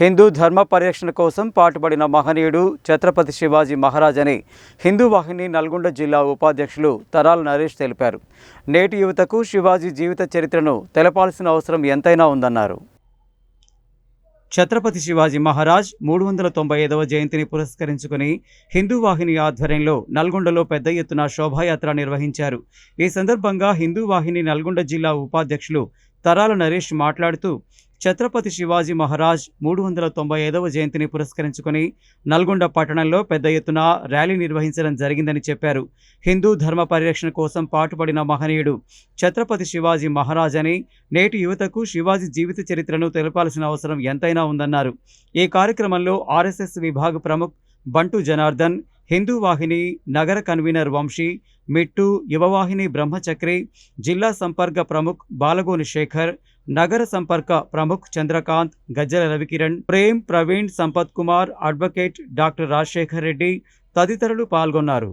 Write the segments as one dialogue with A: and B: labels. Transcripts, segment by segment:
A: హిందూ ధర్మ పరిరక్షణ కోసం పాటుపడిన మహనీయుడు ఛత్రపతి శివాజీ మహారాజ్ అని హిందూ వాహిని నల్గొండ జిల్లా ఉపాధ్యక్షులు తరాల నరేష్ తెలిపారు. నేటి యువతకు శివాజీ జీవిత చరిత్రను తెలపాల్సిన అవసరం ఎంతైనా ఉందన్నారు. ఛత్రపతి శివాజీ మహారాజ్ మూడు వందల తొంభై ఐదవ జయంతిని పురస్కరించుకుని హిందూ వాహిని ఆధ్వర్యంలో నల్గొండలో పెద్ద ఎత్తున శోభాయాత్ర నిర్వహించారు. ఈ సందర్భంగా హిందూ వాహిని నల్గొండ జిల్లా ఉపాధ్యక్షులు తరాల నరేష్ మాట్లాడుతూ ఛత్రపతి శివాజీ మహారాజ్ మూడు వందల తొంభై ఐదవ జయంతిని పురస్కరించుకుని నల్గొండ పట్టణంలో పెద్ద ఎత్తున ర్యాలీ నిర్వహించడం జరిగిందని చెప్పారు. హిందూ ధర్మ పరిరక్షణ కోసం పాటుపడిన మహనీయుడు ఛత్రపతి శివాజీ మహారాజ్ అని నేటి యువతకు శివాజీ జీవిత చరిత్రను తెలపాల్సిన అవసరం ఎంతైనా ఉందన్నారు. ఈ కార్యక్రమంలో ఆర్ఎస్ఎస్ విభాగ ప్రముఖ్ బంటు జనార్దన్ హిందూ వాహిని నగర కన్వీనర్ వంశీ మిట్టు యువవాహిని బ్రహ్మచక్రి జిల్లా సంపర్క ప్రముఖ్ బాలగోని శేఖర్ నగర సంపర్క ప్రముఖ్ చంద్రకాంత్ గజ్జల రవికిరణ్ ప్రేమ్ ప్రవీణ్ సంపత్ కుమార్ అడ్వకేట్ డాక్టర్ రాజశేఖర్ రెడ్డి తదితరులు పాల్గొన్నారు.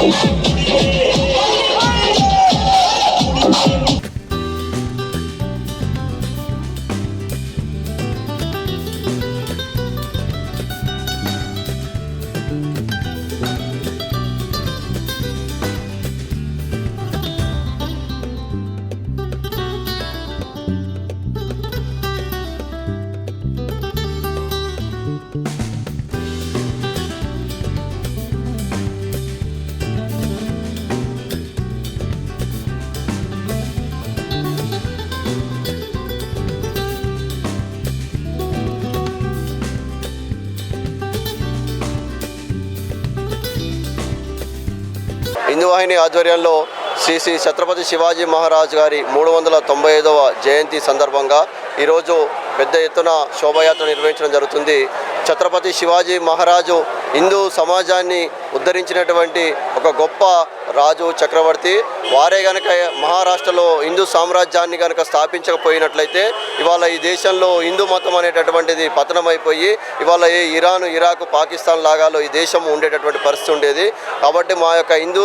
B: Thank you. హిందూవాహిని ఆధ్వర్యంలో శ్రీ శ్రీ ఛత్రపతి శివాజీ మహారాజ్ గారి మూడు వందల తొంభై ఐదవ జయంతి సందర్భంగా ఈరోజు పెద్ద ఎత్తున శోభాయాత్ర నిర్వహించడం జరుగుతుంది. ఛత్రపతి శివాజీ మహారాజు హిందూ సమాజాన్ని ఉద్ధరించినటువంటి ఒక గొప్ప రాజు చక్రవర్తి. వారే గనక మహారాష్ట్రలో హిందూ సామ్రాజ్యాన్ని గనక స్థాపించకపోయినట్లయితే ఇవాళ ఈ దేశంలో హిందూ మతం అనేటటువంటిది పతనమైపోయి ఇవాళ ఏ ఇరాన్ ఇరాక్ పాకిస్తాన్ లాగాలో ఈ దేశం ఉండేటటువంటి పరిస్థితి ఉండేది. కాబట్టి మా యొక్క హిందూ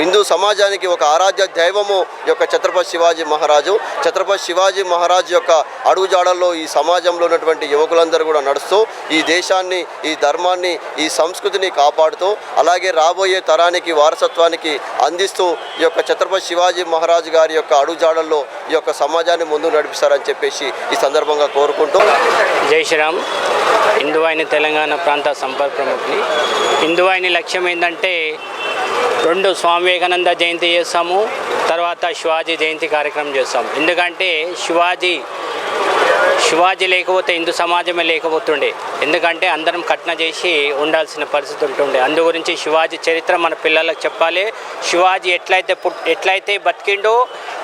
B: హిందూ సమాజానికి ఒక ఆరాధ్య దైవము ఈ యొక్క ఛత్రపతి శివాజీ మహారాజు. ఛత్రపతి శివాజీ మహారాజు యొక్క అడుగుజాడల్లో ఈ సమాజంలో ఉన్నటువంటి యువకులందరూ కూడా నడుస్తూ ఈ దేశాన్ని ఈ ధర్మాన్ని ఈ సంస్కృతిని కాపాడుతూ అలాగే రాబోయే తరానికి వారసత్వానికి అందిస్తూ ఈ యొక్క ఛత్రపతి శివాజీ మహారాజు గారి యొక్క అడుగుజాడల్లో ఈ యొక్క సమాజాన్ని ముందు నడిపిస్తారని చెప్పేసి ఈ సందర్భంగా కోరుకుంటూ
C: జై శ్రీరామ్. హిందువాయిని తెలంగాణ ప్రాంత సంపర్క ప్రముఖుని హిందువాయిని లక్ష్యం ఏంటంటే రెండు స్వామి వివేకానంద జయంతి చేస్తాము తర్వాత శివాజీ జయంతి కార్యక్రమం చేస్తాము. ఎందుకంటే శివాజీ శివాజీ లేకపోతే హిందూ సమాజమే లేకపోతుండే. ఎందుకంటే అందరం కట్న చేసి ఉండాల్సిన పరిస్థితి ఉంటుండే. అందు గురించి శివాజీ చరిత్ర మన పిల్లలకు చెప్పాలి. శివాజీ ఎట్లయితే పుట్ ఎట్లయితే బతికిండో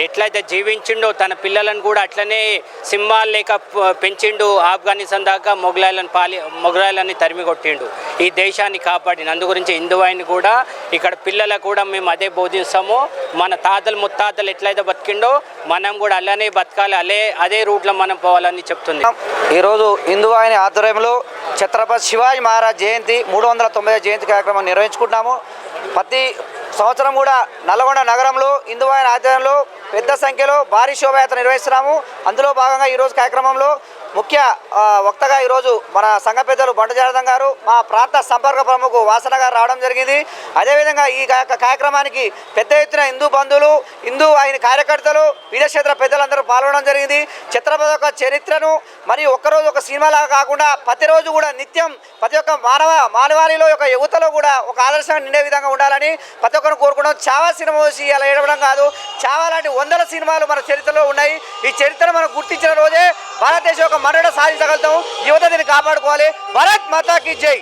C: ఎట్లయితే జీవించిండో తన పిల్లలను కూడా అట్లనే సింహాలు లేక పెంచిండు ఆఫ్ఘనిస్తాన్ దాకా మొఘలాయలను పాలి మొఘలాయలని తరిమి కొట్టిండు. ఈ దేశాన్ని కాపాడిన అందు గురించి హిందువాయిని కూడా ఇక్కడ పిల్లలకు కూడా మేము అదే బోధిస్తాము. మన తాతలు ముత్తాతలు ఎట్లయితే బతికిండో మనం కూడా అలానే బతకాలి అలే అదే రూట్లో మనం పోవాలని చెప్తుంది.
D: ఈరోజు హిందువాహిని ఆధ్వర్యంలో ఛత్రపతి శివాజీ మహారాజ్ జయంతి మూడు వందల తొంభై జయంతి కార్యక్రమం నిర్వహించుకుంటున్నాము. ప్రతి సంవత్సరం కూడా నల్గొండ నగరంలో హిందూ ఆధ్వర్యంలో పెద్ద సంఖ్యలో భారీ శోభయాత్ర నిర్వహిస్తున్నాము. అందులో భాగంగా ఈరోజు కార్యక్రమంలో ముఖ్య వక్తగా ఈరోజు మన సంఘ పెద్దలు బంట గారు మా ప్రాంత సంపర్క ప్రముఖ వాసన గారు రావడం జరిగింది. అదేవిధంగా ఈ కార్యక్రమానికి పెద్ద ఎత్తున హిందూ బంధువులు హిందూ ఆయన కార్యకర్తలు విదేశేతర పెద్దలందరూ పాల్గొనడం జరిగింది. చిత్రపద యొక్క చరిత్రను మరియు ఒక్కరోజు ఒక సినిమాలాగా కాకుండా ప్రతిరోజు కూడా నిత్యం ప్రతి ఒక్క మానవ మానవాళిలో యొక్క యువతలో కూడా ఒక ఆదర్శంగా నిండే విధంగా ఉండాలని ప్రతి ఒక్కరు కోరుకోవడం చావా సినిమా చూసి అలా ఏడవడం కాదు. చావా లాంటి వందల సినిమాలు మన చరిత్రలో ఉన్నాయి. ఈ చరిత్రను మనం గుర్తించిన రోజే భారతదేశం యొక్క మన్నడ సాధించగలుగుతాం యువత దీన్ని కాపాడుకోవాలి భారత్ మాతాకి జై